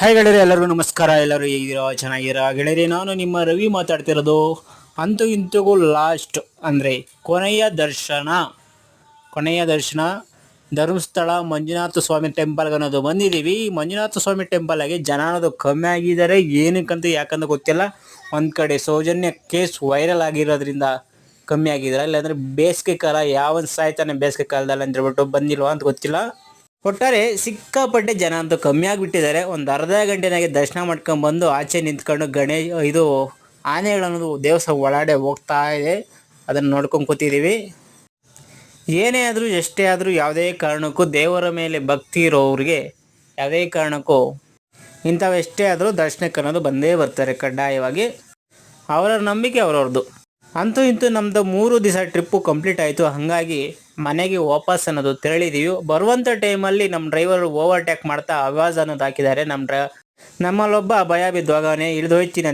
Hi ಗೆಳೆಯರಿ, ಎಲ್ಲರಿಗೂ ನಮಸ್ಕಾರ. ಎಲ್ಲರೂ ಹೇಗಿರೋ ಚೆನ್ನಾಗಿರೋ ಗೆಳೆಯರಿ, ನಾನು ನಿಮ್ಮ ರವಿ ಮಾತಾಡ್ತಿರೋದು. ಅಂತೂ ಇಂತಗೂ ಲಾಸ್ಟ್ ಅಂದರೆ ಕೊನೆಯ ದರ್ಶನ. ಕೊನೆಯ ದರ್ಶನ. ಧರ್ಮಸ್ಥಳ ಮಂಜುನಾಥ ಸ್ವಾಮಿ ಟೆಂಪಲ್ಗೆ ಅನ್ನೋದು ಬಂದಿದ್ದೀವಿ. ಮಂಜುನಾಥ ಸ್ವಾಮಿ ಟೆಂಪಲ್ಗೆ ಜನ ಅನ್ನೋದು ಕಮ್ಮಿ ಆಗಿದ್ದಾರೆ. ಏನಕ್ಕಂತ, ಯಾಕಂತ ಗೊತ್ತಿಲ್ಲ. ಒಂದು ಕಡೆ ಸೌಜನ್ಯ ಕೇಸ್ ವೈರಲ್ ಆಗಿರೋದ್ರಿಂದ ಕಮ್ಮಿ ಆಗಿದ್ದಾರೆ. ಇಲ್ಲಾಂದರೆ ಬೇಸಿಗೆ ಕಾಲ ಯಾವ ಸಾಯ್ತಾನೆ ಬೇಸಿಗೆ ಕಾಲದಲ್ಲಿ ಅಂತ ಹೇಳ್ಬಿಟ್ಟು ಬಂದಿಲ್ವಾ ಅಂತ ಗೊತ್ತಿಲ್ಲ. ಒಟ್ಟಾರೆ ಸಿಕ್ಕಾಪಟ್ಟೆ ಜನ ಅಂತೂ ಕಮ್ಮಿ ಆಗಿಬಿಟ್ಟಿದ್ದಾರೆ. ಒಂದು ಅರ್ಧ ಗಂಟೆನಾಗೆ ದರ್ಶನ ಮಾಡ್ಕೊಂಡು ಬಂದು ಆಚೆ ನಿಂತ್ಕೊಂಡು ಗಣೇಶ್, ಇದು ಆನೆಗಳನ್ನೋದು ದೇವಸ್ಥಾನ ಒಳಗಡೆ ಹೋಗ್ತಾ ಇದೆ. ಅದನ್ನು ನೋಡ್ಕೊಂಡು ಕೂತಿದ್ದೀವಿ ಏನೇ ಆದರೂ, ಎಷ್ಟೇ ಆದರೂ ಯಾವುದೇ ಕಾರಣಕ್ಕೂ ದೇವರ ಮೇಲೆ ಭಕ್ತಿ ಇರೋವ್ರಿಗೆ ಯಾವುದೇ ಕಾರಣಕ್ಕೂ ಇಂಥವೆಷ್ಟೇ ಆದರೂ ದರ್ಶನಕ್ಕೆ ಅನ್ನೋದು ಬಂದೇ ಬರ್ತಾರೆ ಕಡ್ಡಾಯವಾಗಿ. ಅವರ ನಂಬಿಕೆ ಅವರವ್ರದ್ದು. ಅಂತೂ ಇಂತೂ ನಮ್ದು ಮೂರು ದಿವಸ ಟ್ರಿಪ್ಪು ಕಂಪ್ಲೀಟ್ ಆಯಿತು. ಹಾಗಾಗಿ ಮನೆಗೆ ವಾಪಸ್ ಅನ್ನೋದು ತೆರಳಿದೀವಿ. ಬರುವಂಥ ಟೈಮಲ್ಲಿ ನಮ್ಮ ಡ್ರೈವರ್ ಓವರ್ಟೇಕ್ ಮಾಡ್ತಾ ಅವಾಜ್ ಅನ್ನೋದು ಹಾಕಿದ್ದಾರೆ. ನಮ್ಮ ಡ್ರ ನಮ್ಮಲ್ಲೊಬ್ಬ ಭಯ ಬಿದ್ದೋಗವನೇ. ಹಿಡಿದೋಯ್ತೀನಿ